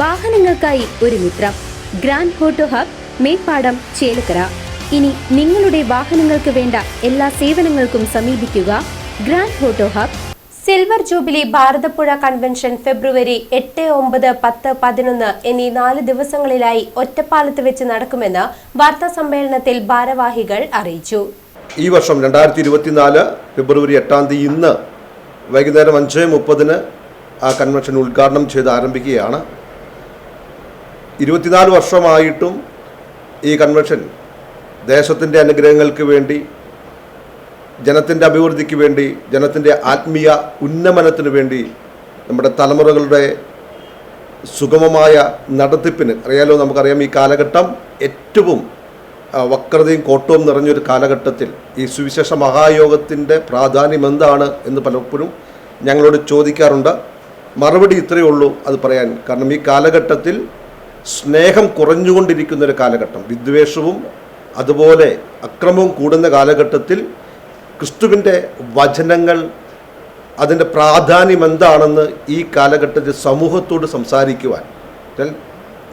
വാഹനങ്ങൾക്കായി ഒരു മിത്രം. Grand auto hub Meppadam Chelakkara. ഇനി നിങ്ങളുടെ വാഹനങ്ങൾക്ക് വേണ്ട എല്ലാ സേവനങ്ങൾക്കും സമീപിക്കുക grand ഹോട്ടോ hub. Silver jubilee Bharathappuzha convention ഫെബ്രുവരി എട്ട് ഒമ്പത് പത്ത് പതിനൊന്ന് എന്നീ നാല് ദിവസങ്ങളിലായി ഒറ്റപ്പാലത്ത് വെച്ച് നടക്കുമെന്ന് വാർത്താ സമ്മേളനത്തിൽ ഭാരവാഹികൾ അറിയിച്ചു. ഈ വർഷം രണ്ടായിരത്തി ഇരുപത്തിനാല് ഫെബ്രുവരി എട്ടാം തീയതി ഇന്ന് വൈകുന്നേരം അഞ്ച് മുപ്പതിന് ആ കൺവെൻഷൻ ഉദ്ഘാടനം ചെയ്ത് ആരംഭിക്കുകയാണ്. ഇരുപത്തിനാല് വർഷമായിട്ടും ഈ കൺവെൻഷൻ ദേശത്തിന്റെ അനുഗ്രഹങ്ങൾക്ക് വേണ്ടി ജനത്തിന്റെ അഭിവൃദ്ധിക്ക് വേണ്ടി ജനത്തിന്റെ ആത്മീയ ഉന്നമനത്തിന് വേണ്ടി നമ്മുടെ തലമുറകളുടെ സുഗമമായ നടത്തിപ്പിന് അറിയാലോ നമുക്കറിയാം ഈ കാലഘട്ടം ഏറ്റവും വക്രതയും കോട്ടവും നിറഞ്ഞൊരു കാലഘട്ടത്തിൽ ഈ സുവിശേഷ മഹായോഗത്തിന്റെ പ്രാധാന്യം എന്താണ് എന്ന് പലപ്പോഴും ഞങ്ങളോട് ചോദിക്കാറുണ്ട്. മറുപടി ഇത്രയേ ഉള്ളൂ അത് പറയാൻ. കാരണം ഈ കാലഘട്ടത്തിൽ സ്നേഹം കുറഞ്ഞുകൊണ്ടിരിക്കുന്ന ഒരു കാലഘട്ടം. വിദ്വേഷവും അതുപോലെ അക്രമവും കൂടുന്ന കാലഘട്ടത്തിൽ ക്രിസ്തുവിന്റെ വചനങ്ങൾ അതിന്റെ പ്രാധാന്യം എന്താണെന്ന് ഈ കാലഘട്ടത്തിൽ സമൂഹത്തോട് സംസാരിക്കുവാൻ.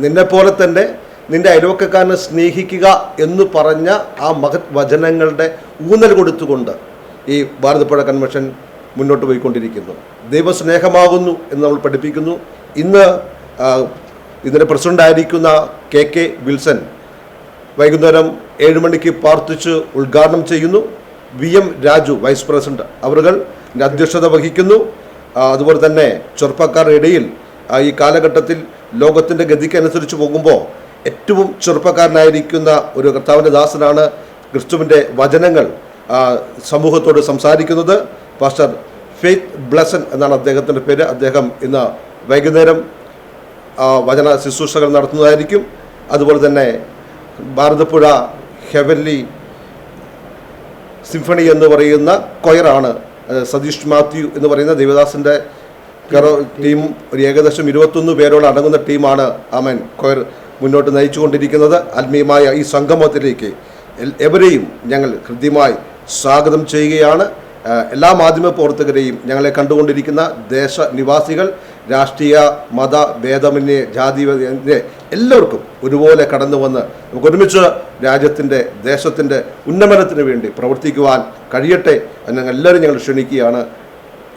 നിന്നെപ്പോലെ തന്നെ നിന്റെ അയൽവക്കക്കാരനെ സ്നേഹിക്കുക എന്ന് പറഞ്ഞ ആ മഹത് വചനങ്ങളുടെ ഊന്നൽ കൊടുത്തുകൊണ്ട് ഈ ഭാരതപ്പുഴ കൺവെൻഷൻ മുന്നോട്ട് പോയിക്കൊണ്ടിരിക്കുന്നു. ദൈവസ്നേഹമാകുന്നു എന്ന് നമ്മൾ പഠിപ്പിക്കുന്നു. ഇന്ന് ഇതിന്റെ പ്രസിഡന്റായിരിക്കുന്ന കെ കെ വിൽസൺ വൈകുന്നേരം ഏഴ് മണിക്ക് പ്രാർത്ഥിച്ച് ഉദ്ഘാടനം ചെയ്യുന്നു. V M Raju vice president അവരുകൾ അധ്യക്ഷത വഹിക്കുന്നു. അതുപോലെ തന്നെ ചെറുപ്പക്കാരുടെ ഇടയിൽ ഈ കാലഘട്ടത്തിൽ ലോകത്തിന്റെ ഗതിക്കനുസരിച്ച് പോകുമ്പോൾ ഏറ്റവും ചെറുപ്പക്കാരനായിരിക്കുന്ന ഒരു കർത്താവിന്റെ ദാസനാണ് ക്രിസ്തുവിന്റെ വചനങ്ങൾ സമൂഹത്തോട് സംസാരിക്കുന്നത്. പാസ്റ്റർ ഫെയ്ത്ത് ബ്ലസൻ എന്നാണ് അദ്ദേഹത്തിന്റെ പേര്. അദ്ദേഹം ഇന്ന് വൈകുന്നേരം വചന ശുശ്രൂഷകൾ നടത്തുന്നതായിരിക്കും. അതുപോലെ തന്നെ ഭാരതപ്പുഴ ഹെവൻലി സിംഫണി എന്ന് പറയുന്ന കൊയറാണ് സതീഷ് മാത്യു എന്ന് പറയുന്ന ദേവദാസിന്റെ ടീം ഒരു ഏകദേശം ഇരുപത്തൊന്ന് പേരോട് അടങ്ങുന്ന ടീമാണ് അമൻ കൊയർ മുന്നോട്ട് നയിച്ചുകൊണ്ടിരിക്കുന്നത്. ആത്മീയമായ ഈ സംഗമത്തിലേക്ക് എവരെയും ഞങ്ങൾ ഹൃദ്യമായി സ്വാഗതം ചെയ്യുകയാണ്. എല്ലാ മാധ്യമ പ്രവർത്തകരെയും ഞങ്ങളെ കണ്ടുകൊണ്ടിരിക്കുന്ന ദേശനിവാസികൾ രാഷ്ട്രീയ മത ഭേദമന്യേ ജാതി എല്ലാവർക്കും ഒരുപോലെ കടന്നു വന്ന് നമുക്ക് ഒരുമിച്ച് രാജ്യത്തിന്റെ ദേശത്തിന്റെ ഉന്നമനത്തിന് വേണ്ടി പ്രവർത്തിക്കുവാൻ കഴിയട്ടെ എന്ന് ഞങ്ങൾ എല്ലാവരും ഞങ്ങൾ ക്ഷണിക്കുകയാണ്.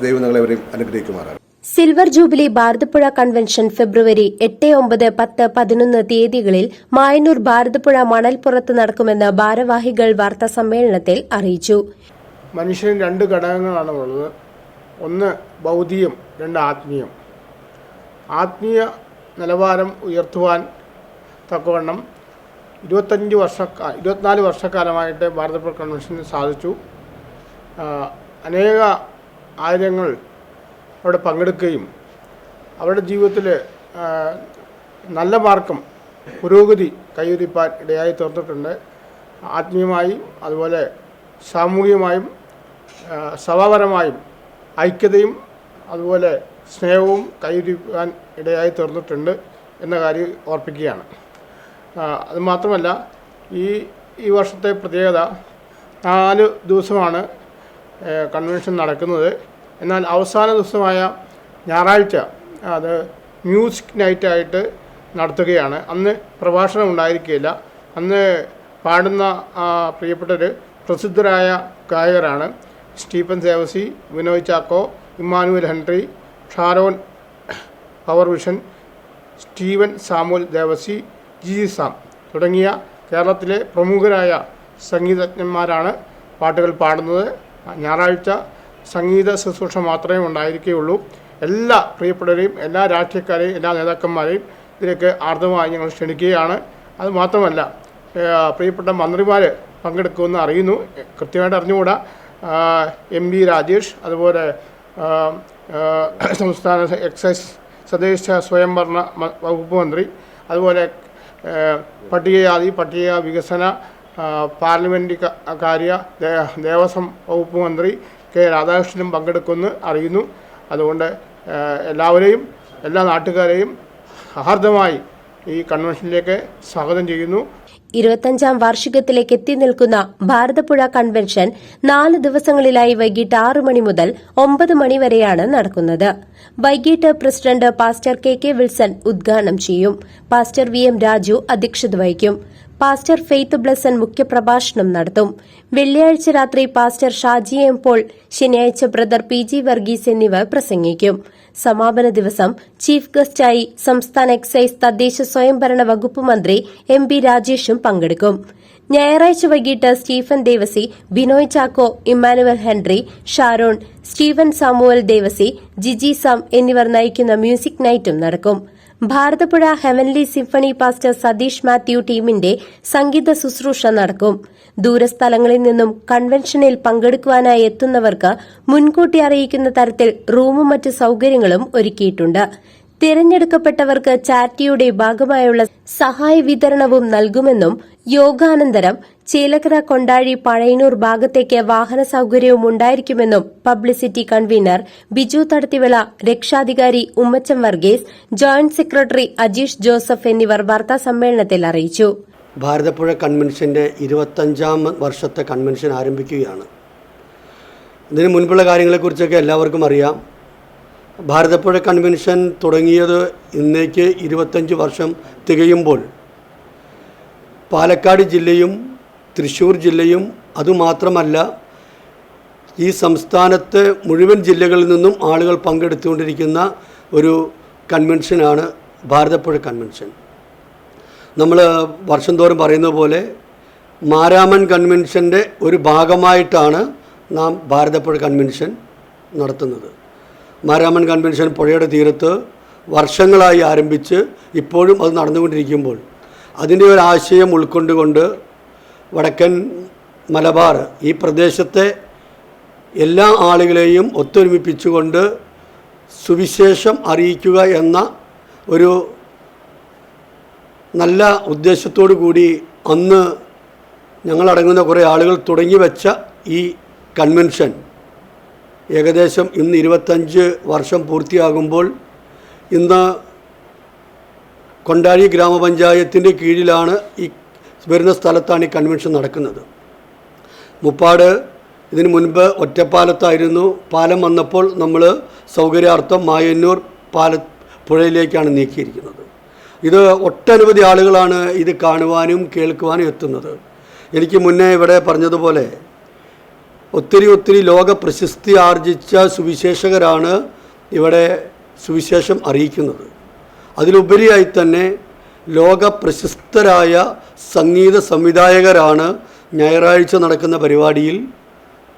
ദൈവം നിങ്ങളെവരെയും അനുഗ്രഹിക്കുമാറാണ് സിൽവർ ജൂബിലി ഭാരതപ്പുഴ കൺവെൻഷൻ ഫെബ്രുവരി എട്ട് ഒമ്പത് പത്ത് പതിനൊന്ന് തീയതികളിൽ മായന്നൂർ ഭാരതപ്പുഴ മണൽപ്പുറത്ത് നടക്കുമെന്ന് ഭാരവാഹികൾ വാർത്താ സമ്മേളനത്തിൽ അറിയിച്ചു. മനുഷ്യൻ രണ്ട് ഘടകങ്ങളാണ് ഉള്ളത്. ഒന്ന് ഭൗതികം രണ്ട് ആത്മീയം. ആത്മീയ നിലവാരം ഉയർത്തുവാൻ തക്കവണ്ണം ഇരുപത്തഞ്ച് വർഷക്കാ ഇരുപത്തിനാല് വർഷക്കാലമായിട്ട് ഭാരതപ്പുഴ കൺവെൻഷന് സാധിച്ചു. അനേക ആയിരങ്ങൾ അവിടെ പങ്കെടുക്കുകയും അവരുടെ ജീവിതത്തിൽ നല്ല മാർക്കം പുരോഗതി കൈവരിപ്പാൻ ഇടയായി തീർന്നിട്ടുണ്ട്. ആത്മീയമായും അതുപോലെ സാമൂഹികമായും സഭാപരമായും ഐക്യതയും അതുപോലെ സ്നേഹവും കൈവരിക്കാൻ ഇടയായി തീർന്നിട്ടുണ്ട് എന്ന കാര്യം ഓർപ്പിക്കുകയാണ്. അതുമാത്രമല്ല അത് മാത്രമല്ല ഈ ഈ വർഷത്തെ പ്രത്യേകത നാല് ദിവസമാണ് കൺവെൻഷൻ നടക്കുന്നത്. എന്നാൽ അവസാന ദിവസമായ ഞായറാഴ്ച അത് മ്യൂസിക് നൈറ്റായിട്ട് നടത്തുകയാണ്. അന്ന് പ്രഭാഷണം ഉണ്ടായിരിക്കുകയില്ല. അന്ന് പാടുന്ന പ്രിയപ്പെട്ടൊരു പ്രസിദ്ധരായ ഗായകരാണ് Stephen Devasy Vinoy Chacko Emmanuel Henry Sharon power vision Steven Samuel Devasy G Sam തുടങ്ങിയ കേരളത്തിലെ പ്രമുഖരായ സംഗീതജ്ഞന്മാരാണ് പാട്ടുകൾ പാടുന്നത്. ഞായറാഴ്ച സംഗീത ശുശ്രൂഷ മാത്രമേ ഉണ്ടായിരിക്കുകയുള്ളൂ. എല്ലാ പ്രിയപ്പെട്ടവരെയും എല്ലാ രാഷ്ട്രീയക്കാരെയും എല്ലാ നേതാക്കന്മാരെയും ഇതിലേക്ക് ആർദ്രമായി ഞങ്ങൾ ക്ഷണിക്കുകയാണ്. അത് മാത്രമല്ല പ്രിയപ്പെട്ട മന്ത്രിമാർ പങ്കെടുക്കുമെന്ന് അറിയുന്നു. കൃത്യമായിട്ട് അറിഞ്ഞുകൂടാ. എം ബി രാജേഷ് അതുപോലെ സംസ്ഥാന എക്സൈസ് തദ്ദേശ സ്വയംഭരണ വകുപ്പ് മന്ത്രി. അതുപോലെ പട്ടികജാതി പട്ടിക വികസന പാർലമെന്റ് കാര്യ ദേവസ്വം വകുപ്പ് മന്ത്രി കെ രാധാകൃഷ്ണനും പങ്കെടുക്കുമെന്ന് അറിയുന്നു. അതുകൊണ്ട് എല്ലാവരെയും എല്ലാ നാട്ടുകാരെയും ഹാർദമായി ഈ കൺവെൻഷനിലേക്ക് സ്വാഗതം ചെയ്യുന്നു. ഇരുപത്തഞ്ചാം വാർഷികത്തിലേക്ക് എത്തി നിൽക്കുന്ന ഭാരതപ്പുഴ കൺവെൻഷൻ നാല് ദിവസങ്ങളിലായി വൈകിട്ട് ആറ് മണി മുതൽ ഒമ്പത് മണി വരെയാണ് നടക്കുന്നത്. വൈകിട്ട് president pastor K K Wilson ഉദ്ഘാടനം ചെയ്യും. പാസ്റ്റർ വി എം രാജു അധ്യക്ഷത വഹിക്കും. പാസ്റ്റർ ഫെയ്ത്ത് ബ്ലസൻ മുഖ്യപ്രഭാഷണം നടത്തും. വെള്ളിയാഴ്ച രാത്രി പാസ്റ്റർ ഷാജി എം പോൾ ശനിയാഴ്ച ബ്രദർ പി ജി വർഗീസ് എന്നിവർ പ്രസംഗിക്കും. സമാപന ദിവസം ചീഫ് ഗസ്റ്റായി സംസ്ഥാന എക്സൈസ് തദ്ദേശ സ്വയംഭരണ വകുപ്പ് മന്ത്രി എം പി രാജേഷും പങ്കെടുക്കും. ഞായറാഴ്ച വൈകിട്ട് Stephen Devasy Binoy Chacko Emmanuel Henry Sharon Steven Samuel Devasy Giji Sam എന്നിവർ നയിക്കുന്ന മ്യൂസിക് നൈറ്റും നടക്കും. Bharathappuzha heavenly symphony pastor Satheesh Mathew ടീമിന്റെ സംഗീത ശുശ്രൂഷ നടക്കും. ദൂരസ്ഥലങ്ങളിൽ നിന്നും കൺവെൻഷനിൽ പങ്കെടുക്കുവാനായി എത്തുന്നവർക്ക് മുൻകൂട്ടി അറിയിക്കുന്ന തരത്തിൽ റൂമും മറ്റ് സൌകര്യങ്ങളും ഒരുക്കിയിട്ടുണ്ട്. തിരഞ്ഞെടുക്കപ്പെട്ടവർക്ക് ചാരിറ്റിയുടെ ഭാഗമായുള്ള സഹായ വിതരണവും നൽകുമെന്നും യോഗാനന്തരം ചേലക്കര കൊണ്ടാഴി പഴയനൂർ ഭാഗത്തേക്ക് വാഹന സൌകര്യവും ഉണ്ടായിരിക്കുമെന്നും പബ്ലിസിറ്റി കൺവീനർ ബിജു തടത്തിവിള രക്ഷാധികാരി Ummachan Varghese joint secretary Ajeesh Joseph എന്നിവർ വാർത്താ സമ്മേളനത്തിൽ അറിയിച്ചു. ഭാരതപ്പുഴ കൺവെൻഷന്റെ ഇരുപത്തഞ്ചാം വർഷത്തെ കൺവെൻഷൻ ആരംഭിക്കുകയാണ്. ഇതിന് മുൻപുള്ള കാര്യങ്ങളെക്കുറിച്ചൊക്കെ എല്ലാവർക്കും അറിയാം. ഭാരതപ്പുഴ കൺവെൻഷൻ തുടങ്ങിയത് ഇന്നേക്ക് ഇരുപത്തഞ്ച് വർഷം തികയുമ്പോൾ പാലക്കാട് ജില്ലയും തൃശ്ശൂർ ജില്ലയും അതുമാത്രമല്ല ഈ സംസ്ഥാനത്തെ മുഴുവൻ ജില്ലകളിൽ നിന്നും ആളുകൾ പങ്കെടുത്തുകൊണ്ടിരിക്കുന്ന ഒരു കൺവെൻഷനാണ് ഭാരതപ്പുഴ കൺവെൻഷൻ നമ്മൾ വർഷം തോറും പറയുന്ന പോലെ മാരാമൻ കൺവെൻഷന്റെ ഒരു ഭാഗമായിട്ടാണ് നാം ഭാരതപ്പുഴ കൺവെൻഷൻ നടത്തുന്നത്. മാരാമൻ കൺവെൻഷൻ പുഴയുടെ തീരത്ത് വർഷങ്ങളായി ആരംഭിച്ച് ഇപ്പോഴും അത് നടന്നുകൊണ്ടിരിക്കുമ്പോൾ അതിന്റെ ഒരു ആശയം ഉൾക്കൊണ്ടുകൊണ്ട് വടക്കൻ മലബാർ ഈ പ്രദേശത്തെ എല്ലാ ആളുകളെയും ഒത്തൊരുമിപ്പിച്ചുകൊണ്ട് സുവിശേഷം അറിയിക്കുക എന്ന ഒരു നല്ല ഉദ്ദേശത്തോടു കൂടി അന്ന് ഞങ്ങളടങ്ങുന്ന കുറേ ആളുകൾ തുടങ്ങി വെച്ച ഈ കൺവെൻഷൻ. ഏകദേശം ഇന്ന് ഇരുപത്തഞ്ച് വർഷം പൂർത്തിയാകുമ്പോൾ ഇന്ന് കൊണ്ടാഴി ഗ്രാമപഞ്ചായത്തിന്റെ കീഴിലാണ് ഈ വരുന്ന സ്ഥലത്താണ് ഈ കൺവെൻഷൻ നടക്കുന്നത്. മുപ്പാട് ഇതിനു മുൻപ് ഒറ്റപ്പാലത്തായിരുന്നു. പാലം വന്നപ്പോൾ നമ്മൾ സൗകര്യാർത്ഥം മായന്നൂർ പാല പുഴയിലേക്കാണ് നീക്കിയിരിക്കുന്നത്. ഇത് ഒട്ടനവധി ആളുകളാണ് ഇത് കാണുവാനും കേൾക്കുവാനും എത്തുന്നത്. എനിക്ക് മുന്നേ ഇവിടെ പറഞ്ഞതുപോലെ ഒത്തിരി ഒത്തിരി ലോക പ്രശസ്തി ആർജിച്ച സുവിശേഷകരാണ് ഇവിടെ സുവിശേഷം അറിയിക്കുന്നത്. അതിലുപരിയായി തന്നെ ലോക പ്രശസ്തരായ സംഗീത സംവിധായകരാണ് ഞായറാഴ്ച നടക്കുന്ന പരിപാടിയിൽ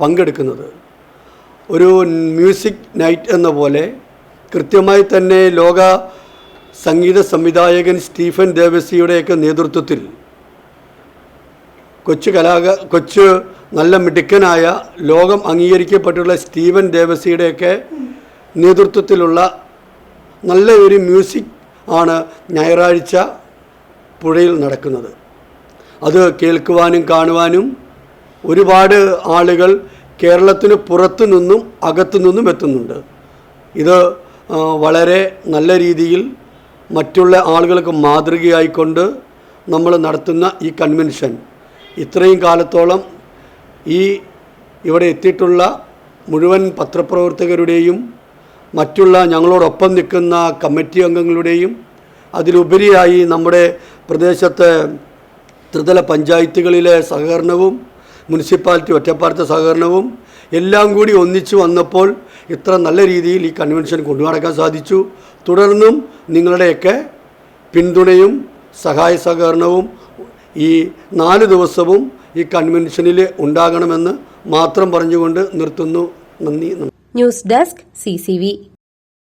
പങ്കെടുക്കുന്നത്. ഒരു മ്യൂസിക് നൈറ്റ് എന്ന പോലെ കൃത്യമായി തന്നെ ലോക സംഗീത സംവിധായകൻ സ്റ്റീഫൻ ദേവസിയുടെയൊക്കെ നേതൃത്വത്തിൽ കൊച്ചു കലാക കൊച്ചു നല്ല മിടുക്കനായ ലോകം അംഗീകരിക്കപ്പെട്ടുള്ള സ്റ്റീവൻ ദേവസിയുടെയൊക്കെ നേതൃത്വത്തിലുള്ള നല്ല ഒരു മ്യൂസിക് ആണ് ഞായറാഴ്ച പുഴയിൽ നടക്കുന്നത്. അത് കേൾക്കുവാനും കാണുവാനും ഒരുപാട് ആളുകൾ കേരളത്തിന് പുറത്തു നിന്നും അകത്തു നിന്നും എത്തുന്നുണ്ട്. ഇത് വളരെ നല്ല രീതിയിൽ മറ്റുള്ള ആളുകൾക്ക് മാതൃകയായിക്കൊണ്ട് നമ്മൾ നടത്തുന്ന ഈ കൺവെൻഷൻ. ഇത്രയും കാലത്തോളം ഈ ഇവിടെ എത്തിയിട്ടുള്ള മുഴുവൻ പത്രപ്രവർത്തകരുടെയും മറ്റുള്ള ഞങ്ങളോടൊപ്പം നിൽക്കുന്ന കമ്മിറ്റി അംഗങ്ങളുടെയും അതിലുപരിയായി നമ്മുടെ പ്രദേശത്തെ ത്രിതല പഞ്ചായത്തുകളിലെ സഹകരണവും മുനിസിപ്പാലിറ്റി ഒറ്റപ്പാലത്തെ സഹകരണവും എല്ലാം കൂടി ഒന്നിച്ചു വന്നപ്പോൾ ഇത്ര നല്ല രീതിയിൽ ഈ കൺവെൻഷൻ കൊണ്ടുനടക്കാൻ സാധിച്ചു. തുടർന്നും നിങ്ങളുടെയൊക്കെ പിന്തുണയും സഹായ സഹകരണവും ഈ നാല് ദിവസവും ഈ കൺവെൻഷനിൽ ഉണ്ടാകണമെന്ന് മാത്രം പറഞ്ഞുകൊണ്ട് നിർത്തുന്നു. നന്ദി ന്യൂസ് ഡെസ്ക് സി